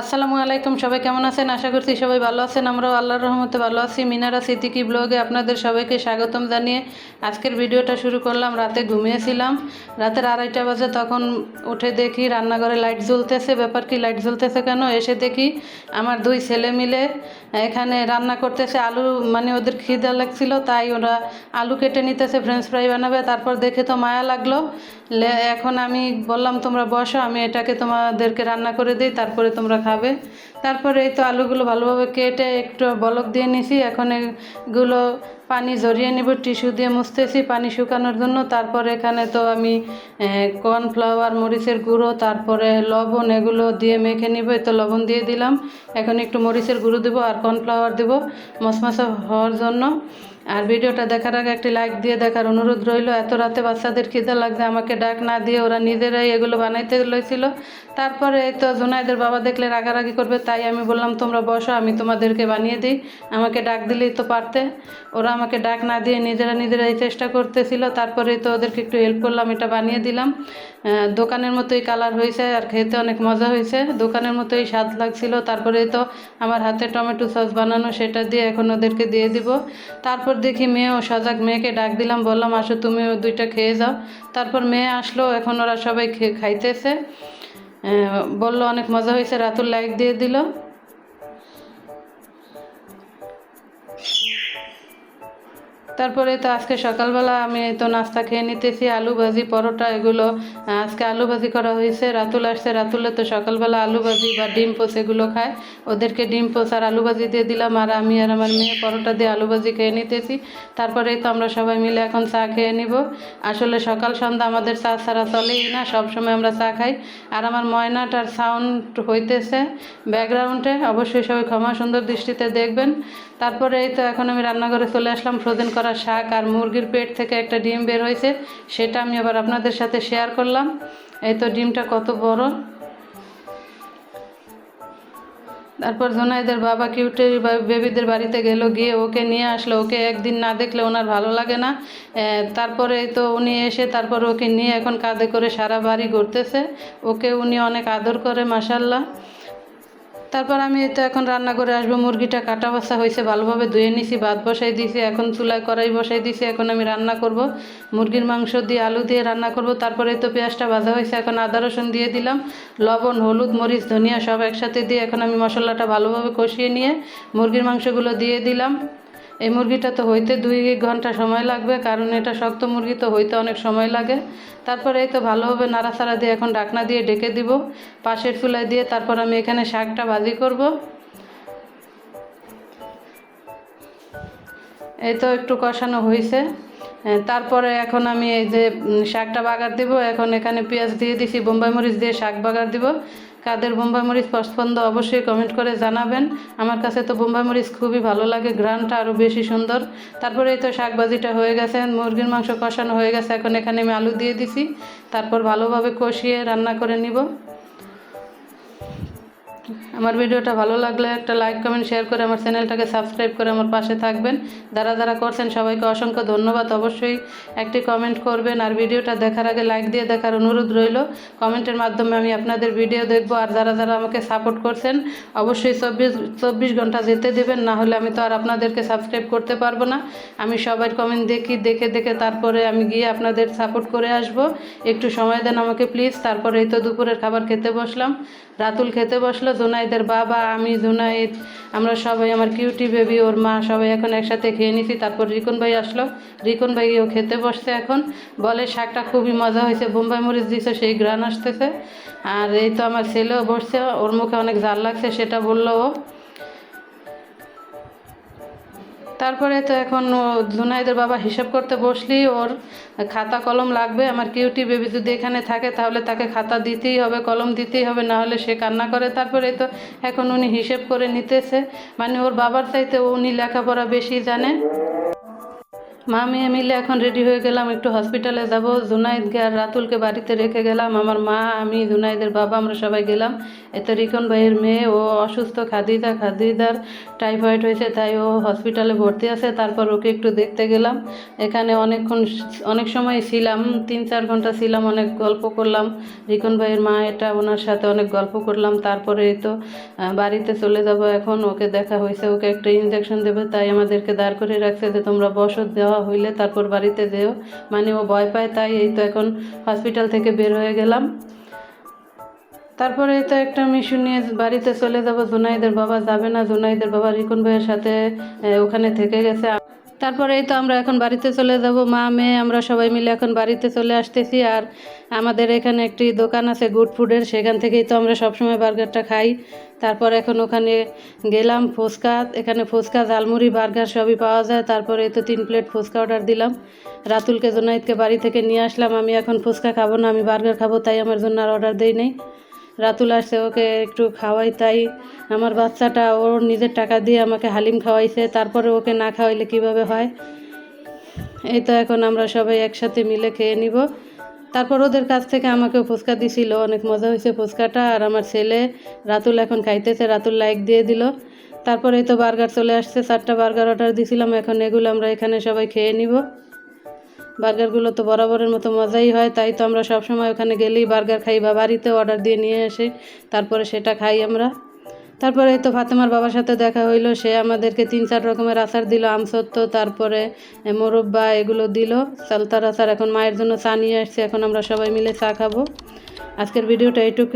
আসসালামু আলাইকুম, সবাই কেমন আছেন? আশা করছি সবাই ভালো আছেন। আমরাও আল্লাহর রহমতে ভালো আছি। মিনারা সিদ্দিকি ব্লগে আপনাদের সবাইকে স্বাগতম জানিয়ে আজকের ভিডিওটা শুরু করলাম। রাতে ঘুমিয়েছিলাম। রাতের আড়াইটা বাজে তখন উঠে দেখি রান্নাঘরে লাইট জ্বলতেছে। ব্যাপার কি, লাইট জ্বলতেছে কেন? এসে দেখি আমার দুই ছেলে মিলে এখানে রান্না করতেছে আলু মানে ওদের খিদে লাগছিল, তাই ওরা আলু কেটে নিতেছে ফ্রেঞ্চ ফ্রাই বানাবে, তারপর দেখে তো মায়া লাগল। এখন আমি বললাম, তোমরা বসো, আমি এটাকে তোমাদেরকে রান্না করে দিই, তারপরে তোমরা খাবে। তারপরে এই তো আলুগুলো ভালোভাবে কেটে একটু বলক দিয়ে নিছি। এখন এগুলো পানি ঝরিয়ে নেব, টিস্যু দিয়ে মুছতেছি পানি শুকানোর জন্য। তারপরে এখানে তো আমি কর্নফ্লাওয়ার মরিচের গুঁড়ো, তারপরে লবণ এগুলো দিয়ে মেখে নিব। তো লবণ দিয়ে দিলাম। এখন একটু মরিচের গুঁড়ো দেবো আর কর্নফ্লাওয়ার দেবো মশমশা হওয়ার জন্য। আর ভিডিওটা দেখার আগে একটি লাইক দিয়ে দেখার অনুরোধ রইল। এত রাতে বাচ্চাদের খিদে লাগবে আমাকে ডাক না দিয়ে ওরা নিজেরাই এগুলো বানাইতে লইছিল। তারপরে তো জুনাইদের বাবা দেখলে রাগারাগি করবে, তাই আমি বললাম, তোমরা বসো, আমি তোমাদেরকে বানিয়ে দিই। আমাকে ডাক দিলেই তো পারতে। ওরা আমাকে ডাক না দিয়ে নিজেরা নিজেরাই চেষ্টা করতেছিল। তারপরে তো ওদেরকে একটু হেল্প করলাম, এটা বানিয়ে দিলাম। দোকানের মতোই কালার হয়েছে আর খেতে অনেক মজা হয়েছে। দোকানের মতোই স্বাদ লাগছিল। তারপরে তো আমার হাতে টমেটো সস বানানো, সেটা দিয়ে এখন ওদেরকে দিয়ে দিব। তারপর দেখি মেয়ে ও সজাগ মেয়েকে ডাক দিলাম, বললাম, আসো তুমি দুইটা খেয়ে যাও। তারপর মেয়ে আসলো, এখন ওরা সবাই খাইতেছে। বলল, অনেক মজা হয়েছে। রাতুর লাইক দিয়ে দিল। তারপরে তো আজকে সকালবেলা আমি তো নাস্তা খেয়ে নিতেছি, আলু ভাজি, পরোটা এগুলো। আজকে আলু ভাজি করা হয়েছে, রাতুল আসছে রাতুলে তো সকালবেলা আলু ভাজি বা ডিম পোস এগুলো খায়। ওদেরকে ডিম পোস আর আলু ভাজি দিয়ে দিলাম, আর আমি আর আমার মেয়ে পরোটা দিয়ে আলু ভাজি খেয়ে নিতেছি। তারপরে তো আমরা সবাই মিলে এখন চা খেয়ে নিব। আসলে সকাল সন্ধ্যা আমাদের চা ছাড়া চলেই না সব সময় আমরা চা খাই। আর আমার ময়নাটার সাউন্ড হইতেছে ব্যাকগ্রাউন্ডে অবশ্যই সবাই ক্ষমা সুন্দর দৃষ্টিতে দেখবেন। তারপরে এই তো এখন আমি রান্নাঘরে চলে আসলাম, ফ্রোজেন করা শাক আর মুরগির পেট থেকে একটা ডিম বের হয়েছে, সেটা আমি আবার আপনাদের সাথে শেয়ার করলাম। এই তো ডিমটা কত বড়। তারপর জোনাইদের বাবা কিউটে বেবিদের বাড়িতে গেল, গিয়ে ওকে নিয়ে আসলো। ওকে একদিন না দেখলে ওনার ভালো লাগে না। তারপরে তো উনি এসে তারপর ওকে নিয়ে এখন কাঁধে করে সারা বাড়ি ঘুরতেছে। ওকে উনি অনেক আদর করে মাসাল্লাহ তারপর আমি তো এখন রান্না করে আসব, মুরগিটা কাটা বসা হয়েছে, ভালোভাবে ধুয়ে নিছি, ভাত বসাই দিয়েছি এখন চুলায় কড়াই বসাই দিয়েছি এখন আমি রান্না করব। মুরগির মাংস দিয়ে আলু দিয়ে রান্না করব, তারপরে তো পেঁয়াজটা ভাজা হয়েছে, এখন আদা, রসুন দিয়ে দিলাম, লবণ, হলুদ, মরিচ, ধনিয়া সব একসাথে দিয়ে এখন আমি মশলাটা ভালোভাবে কষিয়ে নিয়ে মুরগির মাংসগুলো দিয়ে দিলাম। এই মুরগিটা তো হইতে দুই ঘণ্টা সময় লাগবে কারণ এটা শক্ত মুরগি তো হইতে অনেক সময় লাগে। তারপরে এই তো ভালোভাবে নাড়াচাড়া দিয়ে এখন ডাকনা দিয়ে ডেকে দিব পাশের চুলায় দিয়ে তারপর আমি এখানে শাকটা ভাজি করব। এই তো একটু কষানো হয়েছে হ্যাঁ, তারপরে এখন আমি এই যে শাকটা বাগার দিব এখন এখানে পেঁয়াজ দিয়ে দিছি বোম্বাই মরিচ দিয়ে শাক বাগার দিব। কাদের বোম্বাই মরিচ পছন্দ অবশ্যই কমেন্ট করে জানাবেন। আমার কাছে তো বোম্বাই মরিচ খুবই ভালো লাগে গ্রানটা আরও বেশি সুন্দর। তারপরে এই তো শাকবাজিটা হয়ে গেছে, মুরগির মাংস কষানো হয়ে গেছে, এখন এখানে আমি আলু দিয়ে দিছি। তারপর ভালোভাবে কষিয়ে রান্না করে নিব। আমার ভিডিওটা ভালো লাগলে একটা লাইক কমেন্ট শেয়ার করে আমার চ্যানেলটাকে সাবস্ক্রাইব করে আমার পাশে থাকবেন। যারা যারা করছেন সবাইকে অসংখ্য ধন্যবাদ। অবশ্যই একটি কমেন্ট করবেন আর ভিডিওটা দেখার আগে লাইক দিয়ে দেখার অনুরোধ রইল। কমেন্টের মাধ্যমে আমি আপনাদের ভিডিও দেখব আর যারা যারা আমাকে সাপোর্ট করছেন, অবশ্যই চব্বিশ চব্বিশ ঘণ্টা যেতে দেবেন, না হলে আমি তো আর আপনাদেরকে সাবস্ক্রাইব করতে পারব না। আমি সবার কমেন্ট দেখি, দেখে দেখে তারপরে আমি গিয়ে আপনাদের সাপোর্ট করে আসব। একটু সময় দেন আমাকে প্লিজ তারপরে এই তো দুপুরের খাবার খেতে বসলাম। রাতুল খেতে বসল জুনাইদের বাবা, আমি জুনাইদ। আমরা সবাই আমার কিউটি বেবি, ওর মা, সবাই এখন একসাথে খেয়ে নিছি। তারপর রিকন ভাই আসলো। রিকন ও খেতে বসছে এখন। বলে, শাকটা খুবই মজা হয়েছে। বোম্বাই মরিচ দিছে, সেই গ্রান আসতেছে। আর এই তো আমার ছেলেও বসছে। ওর মুখে অনেক জাল লাগছে, সেটা বলল ও। তারপরে তো এখন জুনাইদের বাবা হিসাব করতে বসলি, ওর খাতা কলম লাগবে, আমার কিউটি বেবি যদি এখানে থাকে তাহলে তাকে খাতা দিতেই হবে, কলম দিতেই হবে, না হলে সে কান্না করে। তারপরে তো এখন উনি হিসেব করে নিতেছে। মানে ওর বাবার চাইতে উনি লেখাপড়া বেশি জানে। মা মেয়ে মিলে এখন রেডি হয়ে গেলাম একটু হসপিটালে যাব। জুনাইদকে আর রাতুলকে বাড়িতে রেখে গেলাম। আমার মা, আমি, জুনাইদের বাবা, আমরা সবাই গেলাম। এতে রিকন ভাইয়ের মেয়ে, ও অসুস্থ খাদিদা খাদিদার টাইফয়েড হয়েছে, তাই ও হসপিটালে ভর্তি আছে। তারপর ওকে একটু দেখতে গেলাম। এখানে অনেকক্ষণ অনেক সময় ছিলাম, তিন, চার ঘণ্টা ছিলাম, অনেক গল্প করলাম। রিকন ভাইয়ের মা, এটা ওনার সাথে অনেক গল্প করলাম। তারপরে তো বাড়িতে চলে যাব এখন। ওকে দেখা হয়েছে, ওকে একটা ইঞ্জেকশন দেবে, তাই আমাদেরকে দাঁড় করে রাখছে যে তোমরা বসত দেওয়া হইলে তারপর বাড়িতে দেও মানে ও ভয় পায়, তাই এই তো এখন হসপিটাল থেকে বের হয়ে গেলাম। তারপরে তো একটা মিশু নিয়ে বাড়িতে চলে যাব। জুনাইদের বাবা যাবে না। জুনাইদের বাবা রিকুন ভাইয়ের সাথে ওখানে থেকে গেছে। তারপরে তো আমরা এখন বাড়িতে চলে যাব। মা, মেয়ে, আমরা সবাই মিলে এখন বাড়িতে চলে আসতেছি। আর আমাদের এখানে একটি দোকান আছে গুড ফুডের, সেখান থেকেই তো আমরা সবসময় বার্গারটা খাই। তারপর এখন ওখানে গেলাম ফুচকা। এখানে ফুচকা, ঝালমুড়ি, বার্গার সবই পাওয়া যায়। তারপরে তো তিন প্লেট ফুচকা অর্ডার দিলাম। রাতুলকে, জোনাইদকে বাড়ি থেকে নিয়ে আসলাম। আমি এখন ফুচকা খাব না, আমি বার্গার খাব, তাই আমার জন্য আর অর্ডার দেই নেই। রাতুল আসছে, ওকে একটু খাওয়াই, তাই আমার বাচ্চাটা ওর নিজের টাকা দিয়ে আমাকে হালিম খাওয়াইছে, তারপরে ওকে না খাওয়াইলে কীভাবে হয়? এই তো এখন আমরা সবাই একসাথে মিলে খেয়ে নিব। তারপর ওদের কাছ থেকে আমাকেও ফুচকা দিছিল, অনেক মজা হয়েছে ফুচকাটা, আর আমার ছেলে রাতুল এখন খাইতেছে, রাতুল লাইক দিয়ে দিল। তারপরে তো বার্গার চলে আসছে, চারটা বার্গার অর্ডার দিছিলাম, এখন এগুলো আমরা এখানে সবাই খেয়ে নিব। বার্গারগুলো তো বরাবরের মতো মজাই হয়, তাই তো আমরা সব সময় ওখানে গেলেই বার্গার খাই বা বাড়িতে অর্ডার দিয়ে নিয়ে আসি, তারপরে সেটা খাই আমরা। তারপরে তো ফাতেমার বাবার সাথে দেখা হইল, সে আমাদেরকে তিন চার রকমের আচার দিল আমসত্ব তারপরে মোরব্বা এগুলো দিল। সালতার আচার এখন মায়ের জন্য চা নিয়ে আসছে, এখন আমরা সবাই মিলে চা খাব। আজকের ভিডিওটা এইটুকুই।